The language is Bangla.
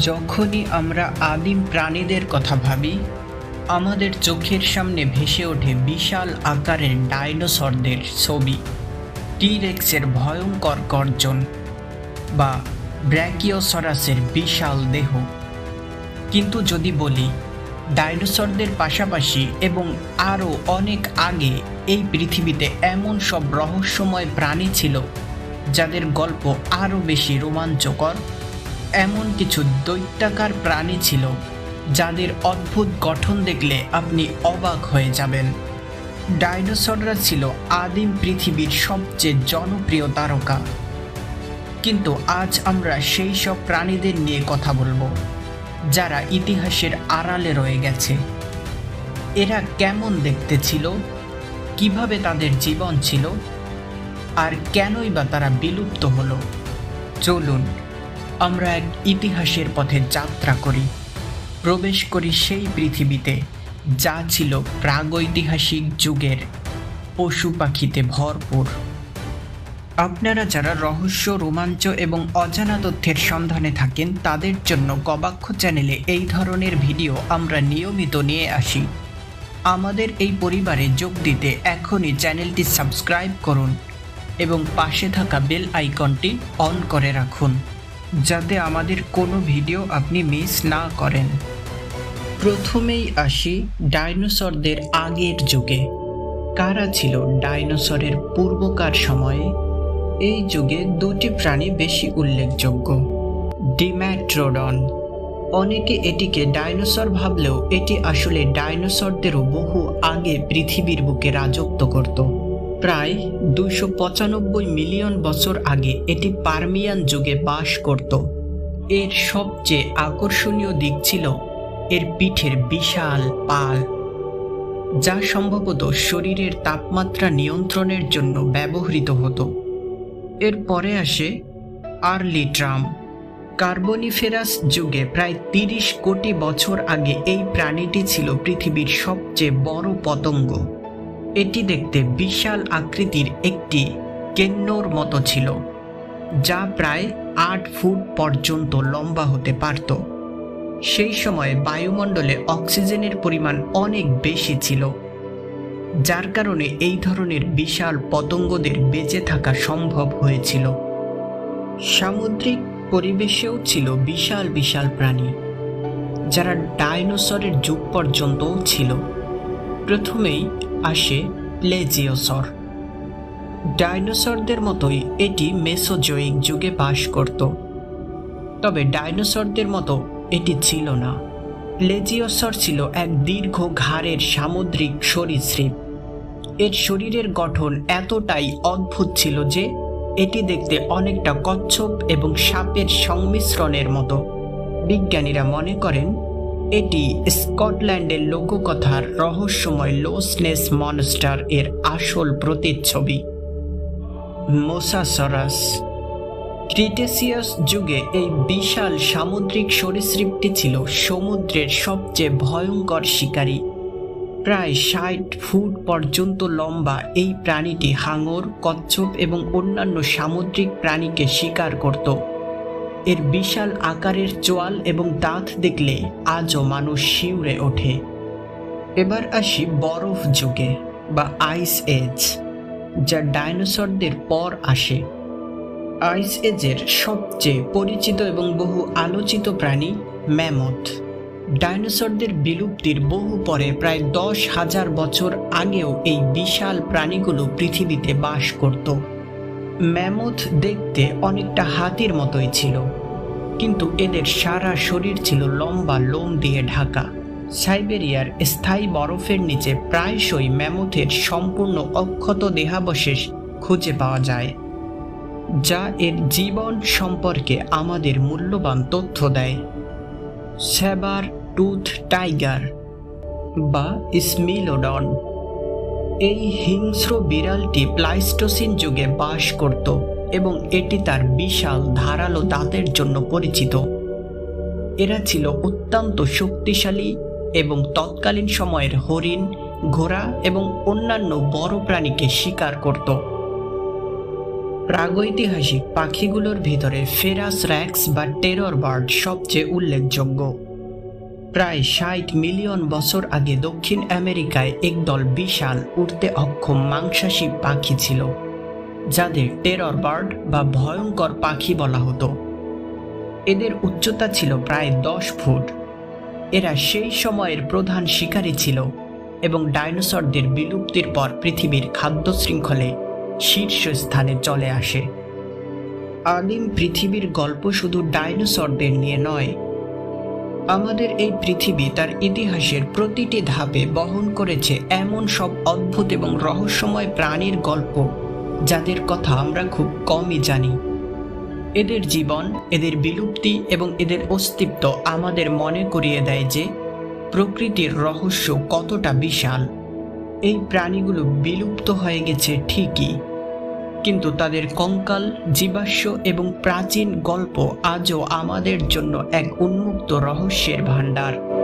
যখনই আমরা আদিম প্রাণীদের কথা ভাবি, আমাদের চোখের সামনে ভেসে ওঠে বিশাল আকারের ডাইনোসরদের ছবি টিরেক্সের ভয়ঙ্কর গর্জন বা ব্র্যাকিওসরাসের বিশাল দেহ। কিন্তু যদি বলি, ডাইনোসরদের পাশাপাশি এবং আরও অনেক আগে এই পৃথিবীতে এমন সব রহস্যময় প্রাণী ছিল, যাদের গল্প আরও বেশি রোমাঞ্চকর এমন কিছু দৈত্যাকার প্রাণী ছিল, যাদের অদ্ভুত গঠন দেখলে আপনি অবাক হয়ে যাবেন। ডাইনোসররা ছিল আদিম পৃথিবীর সবচেয়ে জনপ্রিয় তারকা। কিন্তু আজ আমরা সেই সব প্রাণীদের নিয়ে কথা বলব, যারা ইতিহাসের আড়ালে রয়ে গেছে। এরা কেমন দেখতে ছিল, কীভাবে তাদের জীবন ছিল, আর কেনই বা তারা বিলুপ্ত হলো? চলুন আমরা এক ইতিহাসের পথে যাত্রা করি। প্রবেশ করি সেই পৃথিবীতে, যা ছিল প্রাগৈতিহাসিক যুগের পশু পাখিতে ভরপুর। আপনারা যারা রহস্য, রোমাঞ্চ এবং অজানা তথ্যের সন্ধানে থাকেন, তাদের জন্য কবাক্ষ চ্যানেলে এই ধরনের ভিডিও আমরা নিয়মিত নিয়ে আসি। আমাদের এই পরিবারে যোগ দিতে এখনই চ্যানেলটি সাবস্ক্রাইব করুন এবং পাশে থাকা বেল আইকনটি অন করে রাখুন। যাতে আমাদের কোনো ভিডিও আপনি মিস না করেন। প্রথমেই আসি ডাইনোসরদের আগের যুগে। কারা ছিল ডাইনোসরের পূর্বকার সময়ে? এই যুগে দুটি প্রাণী বেশি উল্লেখযোগ্য। ডিম্যাট্রোডন। অনেকে এটিকে ডাইনোসর ভাবলেও এটি আসলে ডাইনোসরদেরও বহু আগে পৃথিবীর বুকে রাজত্ব করত। প্রায় দুইশো পঁচানব্বই মিলিয়ন বছর আগে এটি পার্মিয়ান যুগে বাস করত। এর সবচেয়ে আকর্ষণীয় দিক ছিল এর পিঠের বিশাল পাল, যা সম্ভবত শরীরের তাপমাত্রা নিয়ন্ত্রণের জন্য ব্যবহৃত হতো। এর পরে আসে আর্লি ট্রাম। কার্বনিফেরাস যুগে প্রায় তিরিশ কোটি বছর আগে এই প্রাণীটি ছিল পৃথিবীর সবচেয়ে বড় পতঙ্গ। এটি দেখতে বিশাল আকৃতির একটি কেন্নর মতো ছিল, যা প্রায় আট ফুট পর্যন্ত লম্বা হতে পারত। সেই সময় বায়ুমণ্ডলে অক্সিজেনের পরিমাণ অনেক বেশি ছিল, যার কারণে এই ধরনের বিশাল পতঙ্গদের বেঁচে থাকা সম্ভব হয়েছিল। সামুদ্রিক পরিবেশেও ছিল বিশাল বিশাল প্রাণী, যারা ডাইনোসরের যুগ পর্যন্তও ছিল। প্রথমেই আসে প্লেজিওসর ডাইনোসরদের মতোই এটি মেসোজোয়িক যুগে বাস করত। তবে ডাইনোসরদের মতো এটি ছিল না। প্লেজিওসর ছিল এক দীর্ঘ ঘাড়ের সামুদ্রিক সরীসৃপ। এর শরীরের গঠন এতটাই অদ্ভুত ছিল যে এটি দেখতে অনেকটা কচ্ছপ এবং সাপের সংমিশ্রণের মতো। বিজ্ঞানীরা মনে করেন এটি স্কটল্যান্ডের লোককথার রহস্যময় লোসনেস মনস্টার এর আসল প্রতিচ্ছবি। মোসাসরাস। ক্রিটেসিয়াস যুগে এই বিশাল সামুদ্রিক সরীসৃপটি ছিল সমুদ্রের সবচেয়ে ভয়ঙ্কর শিকারী। প্রায় ষাট ফুট পর্যন্ত লম্বা এই প্রাণীটি হাঙর, কচ্ছপ এবং অন্যান্য সামুদ্রিক প্রাণীকে শিকার করত। এর বিশাল আকারের চোয়াল এবং দাঁত দেখলে আজও মানুষ শিউরে ওঠে। এবার আসি বরফ যুগে বা আইস এজ যা ডাইনোসরদের পর আসে। আইস এজের সবচেয়ে পরিচিত এবং বহু আলোচিত প্রাণী ম্যামথ ডাইনোসরদের বিলুপ্তির বহু পরে প্রায় দশ হাজার বছর আগেও এই বিশাল প্রাণীগুলো পৃথিবীতে বাস করত। ম্যামথ দেখতে অনেকটা হাতির মতোই ছিল। কিন্তু এদের সারা শরীর ছিল লম্বা লোম দিয়ে ঢাকা। সাইবেরিয়ার স্থায়ী বরফের নিচে প্রায়শই ম্যামথের সম্পূর্ণ অক্ষত দেহাবশেষ খুঁজে পাওয়া যায়, যা এর জীবন সম্পর্কে আমাদের মূল্যবান তথ্য দেয়। সেবার টুথ টাইগার বা স্মিলোডন এই হিংস্র বিড়ালটি প্লাইস্টোসিন যুগে বাস করত। এবং এটি তার বিশাল ধারালো দাঁতের জন্য পরিচিত। এরা ছিল অত্যন্ত শক্তিশালী এবং তৎকালীন সময়ের হরিণ, ঘোড়া এবং অন্যান্য বড় প্রাণীকে শিকার করত। প্রাগৈতিহাসিক পাখিগুলোর ভিতরে ফেরাস র্যাক্স বা টেরর বার্ড সবচেয়ে উল্লেখযোগ্য। প্রায় ষাট মিলিয়ন বছর আগে দক্ষিণ আমেরিকায় একদল বিশাল উড়তে অক্ষম মাংসাশী পাখি ছিল। যাদের টেরর বার্ড বা ভয়ঙ্কর পাখি বলা হতো। এদের উচ্চতা ছিল প্রায় দশ ফুট। এরা সেই সময়ের প্রধান শিকারী ছিল এবং ডাইনোসরদের বিলুপ্তির পর পৃথিবীর খাদ্য শৃঙ্খলে শীর্ষস্থানে চলে আসে। আদিম পৃথিবীর গল্প শুধু ডাইনোসরদের নিয়ে নয়, আমাদের এই পৃথিবী তার ইতিহাসের প্রতিটি ধাপে বহন করেছে এমন সব অদ্ভুত এবং রহস্যময় প্রাণীর গল্প যাদের কথা আমরা খুব কমই জানি। এদের জীবন, এদের বিলুপ্তি এবং এদের অস্তিত্ব আমাদের মনে করিয়ে দেয় যে প্রকৃতির রহস্য কতটা বিশাল। এই প্রাণীগুলো বিলুপ্ত হয়ে গেছে ঠিকই, কিন্তু তাদের কঙ্কাল, জীবাশ্ম এবং প্রাচীন গল্প আজও আমাদের জন্য এক উন্মুক্ত রহস্যের ভাণ্ডার।